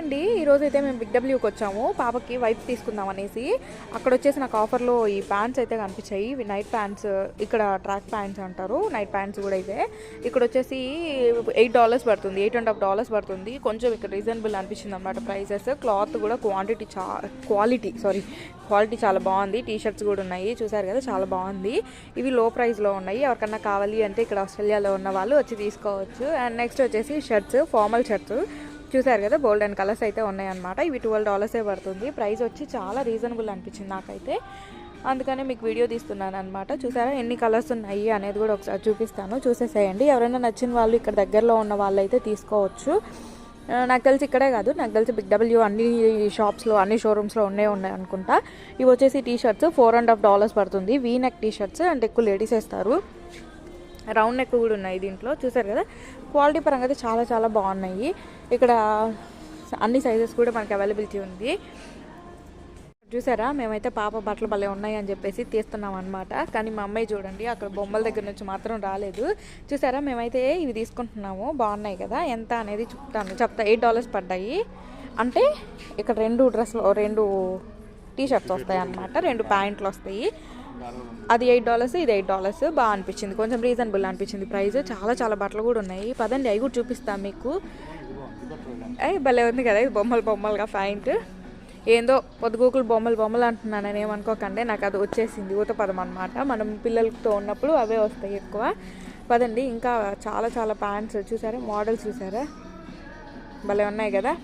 అండి ఈరోజు అయితే మేము బిగ్ డబ్ల్యూకి వచ్చాము. పాపకి వైప్ తీసుకుందాం అనేసి. అక్కడ వచ్చేసి నాకు ఆఫర్లో ఈ ప్యాంట్స్ అయితే కనిపించాయి. నైట్ ప్యాంట్స్ ఇక్కడ ట్రాక్ ప్యాంట్స్ అంటారు. నైట్ ప్యాంట్స్ కూడా అయితే ఇక్కడ వచ్చేసి ఎయిట్ డాలర్స్ పడుతుంది. ఎయిట్ అండ్ హాఫ్ డాలర్స్ పడుతుంది. కొంచెం ఇక్కడ రీజనబుల్ అనిపించింది అనమాట ప్రైసెస్ క్లాత్ కూడా క్వాంటిటీ చా క్వాలిటీ సారీ క్వాలిటీ చాలా బాగుంది. టీ షర్ట్స్ కూడా ఉన్నాయి. చూసారు కదా చాలా బాగుంది. ఇవి లో ప్రైస్లో ఉన్నాయి. ఎవరికన్నా కావాలి అంటే ఇక్కడ ఆస్ట్రేలియాలో ఉన్న వాళ్ళు వచ్చి తీసుకోవచ్చు. అండ్ నెక్స్ట్ వచ్చేసి షర్ట్స్ ఫార్మల్ షర్ట్స్. చూసారు కదా బోల్డ్ అండ్ కలర్స్ అయితే ఉన్నాయన్నమాట. ఇవి ట్వెల్వ్ డాలర్సే పడుతుంది. ప్రైస్ వచ్చి చాలా రీజనబుల్ అనిపించింది నాకైతే. అందుకనే మీకు వీడియో తీస్తున్నాను అనమాట చూసారా ఎన్ని కలర్స్ ఉన్నాయి అనేది కూడా ఒకసారి చూపిస్తాను. చూసేసేయండి. ఎవరైనా నచ్చిన వాళ్ళు ఇక్కడ దగ్గరలో ఉన్న వాళ్ళైతే తీసుకోవచ్చు. నాకు తెలిసి ఇక్కడే కాదు నాకు తెలిసి బిగ్ డబ్ల్యూ అన్ని షాప్స్లో అన్ని షోరూమ్స్లో ఉన్నాయి ఉన్నాయి అనుకుంటా. ఇవి వచ్చేసి T shirts four and half dollars పడుతుంది. V neck T shirts and ఎక్కువ లేడీస్ వేస్తారు. రౌండ్ నెక్ కూడా ఉన్నాయి దీంట్లో. చూసారు కదా? క్వాలిటీ పరంగా అయితే చాలా చాలా బాగున్నాయి. ఇక్కడ అన్ని సైజెస్ కూడా మనకి అవైలబిలిటీ ఉంది. చూసారా? మేమైతే పాప బట్టలు భలే ఉన్నాయి అని చెప్పేసి తీస్తున్నాం అనమాట కానీ మా అమ్మాయి చూడండి అక్కడ బొమ్మల దగ్గర నుంచి మాత్రం రాలేదు. చూసారా? మేమైతే ఇవి తీసుకుంటున్నాము. బాగున్నాయి కదా? ఎంత అనేది చెప్తాను. చెప్తా ఎయిట్ డాలర్స్ పడ్డాయి. అంటే ఇక్కడ రెండు డ్రెస్లు రెండు టీ షర్ట్స్ వస్తాయి అనమాట రెండు ప్యాంట్లు వస్తాయి. అది ఎయిట్ డాలర్స్ ఇది ఎయిట్ డాలర్స్. బాగా అనిపించింది. కొంచెం రీజనబుల్ అనిపించింది ప్రైస్. చాలా చాలా బట్టలు కూడా ఉన్నాయి. పదండి అవి కూడా చూపిస్తాను మీకు. అయ్యి భలే ఉంది కదా ఇది బొమ్మలు బొమ్మలుగా ఫైంట్ ఏందో పొద్దుగూకులు బొమ్మలు బొమ్మలు అంటున్నాను నేను ఏమనుకోకండి. నాకు అది వచ్చేసింది ఊత పదం అనమాట మనం పిల్లలతో ఉన్నప్పుడు అవే వస్తాయి ఎక్కువ. పదండి ఇంకా చాలా చాలా ప్యాంట్స్ చూసారా? మోడల్స్ చూసారా? భలే ఉన్నాయి కదా.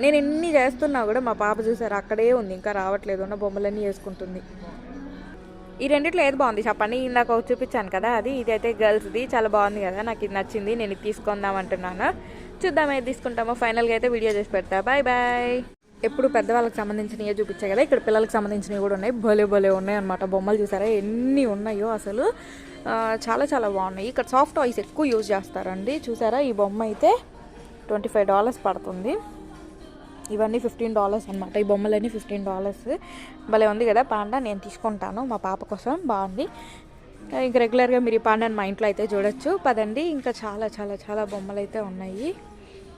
నేను ఎన్ని చేస్తున్నా కూడా మా పాప చూసారా అక్కడే ఉంది. ఇంకా రావట్లేదు. ఉన్న బొమ్మలన్నీ వేసుకుంటుంది. ఈ రెండిట్లో ఏది బాగుంది? చెప్పండి. ఇందాక ఒకటి చూపించాను కదా అది ఇది అయితే గర్ల్స్ది. చాలా బాగుంది కదా నాకు ఇది నచ్చింది నేను ఇది తీసుకుందాం అంటున్నాను. చూద్దాం ఏది తీసుకుంటామో. ఫైనల్గా అయితే వీడియో చేసి పెడతా. బాయ్ బాయ్ ఎప్పుడు పెద్దవాళ్ళకి సంబంధించినవి చూపించాయి కదా ఇక్కడ పిల్లలకు సంబంధించినవి కూడా ఉన్నాయి. భలే భలే ఉన్నాయి అనమాట బొమ్మలు చూసారా? ఎన్ని ఉన్నాయో అసలు. చాలా చాలా బాగున్నాయి. ఇక్కడ సాఫ్ట్ వాయిస్ ఎక్కువ యూజ్ చేస్తారండి. చూసారా? ఈ బొమ్మ అయితే ట్వంటీ ఫైవ్ డాలర్స్ పడుతుంది. ఇవన్నీ ఫిఫ్టీన్ డాలర్స్ అనమాట ఈ బొమ్మలన్నీ ఫిఫ్టీన్ డాలర్స్ భలే ఉంది కదా పాండా? నేను తీసుకుంటాను మా పాప కోసం. బాగుంది. ఇంక రెగ్యులర్గా మీరు ఈ పాండాని మా ఇంట్లో అయితే చూడొచ్చు. పదండి. ఇంకా చాలా చాలా చాలా బొమ్మలు అయితే ఉన్నాయి.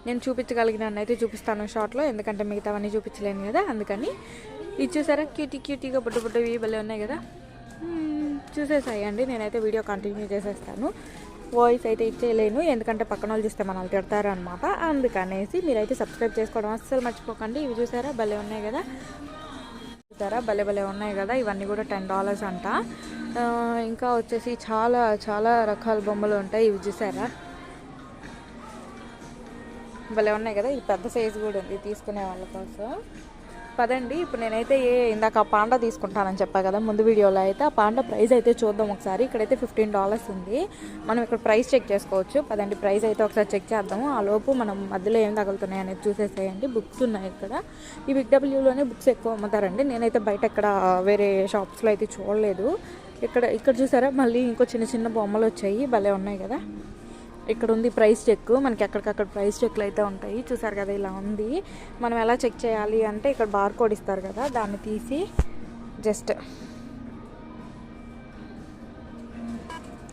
నేను చూపించగలిగినాన్ని అయితే చూపిస్తాను షార్ట్లో ఎందుకంటే మిగతావన్నీ చూపించలేను కదా. అందుకని ఇది చూసారా? క్యూటీ క్యూటీగా బుడ్డ బుడ్డవి భలే ఉన్నాయి కదా. చూసేసాయండి. నేనైతే వీడియో కంటిన్యూ చేసేస్తాను. వాయిస్ అయితే ఇచ్చేయలేను. ఎందుకంటే పక్కన వాళ్ళు చూస్తే మనల్ని తిడతారు అనమాట అందుకనేసి మీరైతే సబ్స్క్రైబ్ చేసుకోవడం అస్సలు మర్చిపోకండి. ఇవి చూసారా? భలే ఉన్నాయి కదా? చూసారా? భలే భలే ఉన్నాయి కదా? ఇవన్నీ కూడా టెన్ డాలర్స్ అంట. ఇంకా వచ్చేసి చాలా చాలా రకాల బొమ్మలు ఉంటాయి. ఇవి చూసారా? భలే ఉన్నాయి కదా? ఇది పెద్ద సైజు కూడా ఉంది. తీసుకునే వాళ్ళ కోసం. పదండి. ఇప్పుడు నేనైతే ఏ ఇందాక ఆ పాండా తీసుకుంటానని చెప్పా కదా ముందు వీడియోలో అయితే ఆ పాండా ప్రైస్ అయితే చూద్దాం ఒకసారి. ఇక్కడైతే ఫిఫ్టీన్ డాలర్స్ ఉంది. మనం ఇక్కడ ప్రైస్ చెక్ చేసుకోవచ్చు. పదండి ప్రైస్ అయితే ఒకసారి చెక్ చేద్దాము. ఆ లోపు మనం మధ్యలో ఏం తగులుతున్నాయి అనేది చూసేసేయండి. బుక్స్ ఉన్నాయి ఇక్కడ. ఈ బిగ్ డబ్ల్యూలోనే బుక్స్ ఎక్కువ అమ్ముతారండి. నేనైతే బయట ఇక్కడ వేరే షాప్స్లో అయితే చూడలేదు. ఇక్కడ ఇక్కడ చూసారా? మళ్ళీ ఇంకో చిన్న చిన్న బొమ్మలు వచ్చాయి. భలే ఉన్నాయి కదా. ఇక్కడ ఉంది ప్రైస్ చెక్ మనకి ఎక్కడికక్కడ ప్రైస్ చెక్లు అయితే ఉంటాయి. చూసారు కదా ఇలా ఉంది. మనం ఎలా చెక్ చేయాలి అంటే ఇక్కడ బార్ కోడ్ ఇస్తారు కదా దాన్ని తీసి జస్ట్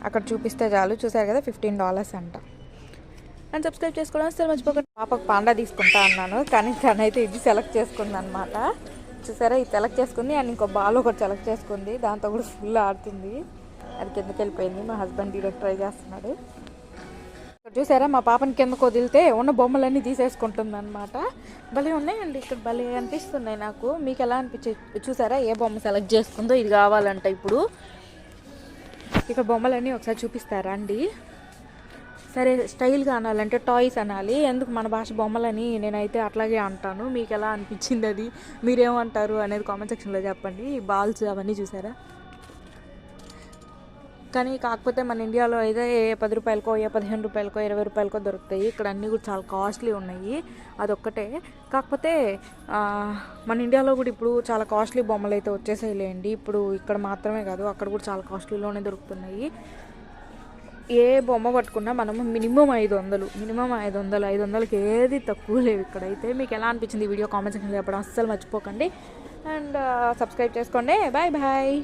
అక్కడ చూపిస్తే చాలు. చూసారు కదా ఫిఫ్టీన్ డాలర్స్ అంట. అండ్ సబ్స్క్రైబ్ చేసుకోవడం అసలు మర్చిపోకండి. పాపకు పాండా తీసుకుంటా అన్నాను కానీ తనైతే ఇది సెలెక్ట్ చేసుకుంది అనమాట చూసారా ఇది సెలెక్ట్ చేసుకుంది. అండ్ ఇంకో బాల్ ఒకటి సెలెక్ట్ చేసుకుంది. దాంతో కూడా ఫుల్ ఆడుతుంది. అది కిందకి వెళ్ళిపోయింది. మా హస్బెండ్ డీరెక్ట్ ట్రై చేస్తున్నాడు. చూసారా మా పాపని కిందకు వదిలితే ఉన్న బొమ్మలన్నీ తీసేసుకుంటుంది అనమాట భలే ఉన్నాయండి ఇక్కడ భలే అనిపిస్తున్నాయి నాకు. మీకు ఎలా అనిపించే చూసారా ఏ బొమ్మ సెలెక్ట్ చేసుకుందో ఇది కావాలంట ఇప్పుడు. ఇక్కడ బొమ్మలన్నీ ఒకసారి చూపిస్తారా అండి? సరే స్టైల్గా అనాలంటే టాయ్స్ అనాలి. ఎందుకు మన భాష బొమ్మలని నేనైతే అట్లాగే అంటాను. మీకు ఎలా అనిపించింది అది? మీరేమంటారు అనేది కామెంట్ సెక్షన్లో చెప్పండి. బాల్స్ అవన్నీ చూసారా? కానీ కాకపోతే మన ఇండియాలో అయితే ఏ పది రూపాయలకో ఏ పదిహేను రూపాయలకో ఇరవై రూపాయలకో దొరుకుతాయి. ఇక్కడ అన్నీ కూడా చాలా కాస్ట్లీ ఉన్నాయి. అదొక్కటే. కాకపోతే మన ఇండియాలో కూడా ఇప్పుడు చాలా కాస్ట్లీ బొమ్మలు అయితే వచ్చేసాయిలేండి. ఇప్పుడు ఇక్కడ మాత్రమే కాదు అక్కడ కూడా చాలా కాస్ట్లీలోనే దొరుకుతున్నాయి. ఏ బొమ్మ పట్టుకున్నా మనము మినిమం ఐదు వందలు మినిమం ఐదు వందలు ఐదు వందలకి ఏది తక్కువ లేవు ఇక్కడైతే. మీకు ఎలా అనిపించింది ఈ వీడియో కామెంట్ సెక్షన్లో చెప్పడం అస్సలు మర్చిపోకండి. అండ్ సబ్స్క్రైబ్ చేసుకోండి. Bye bye.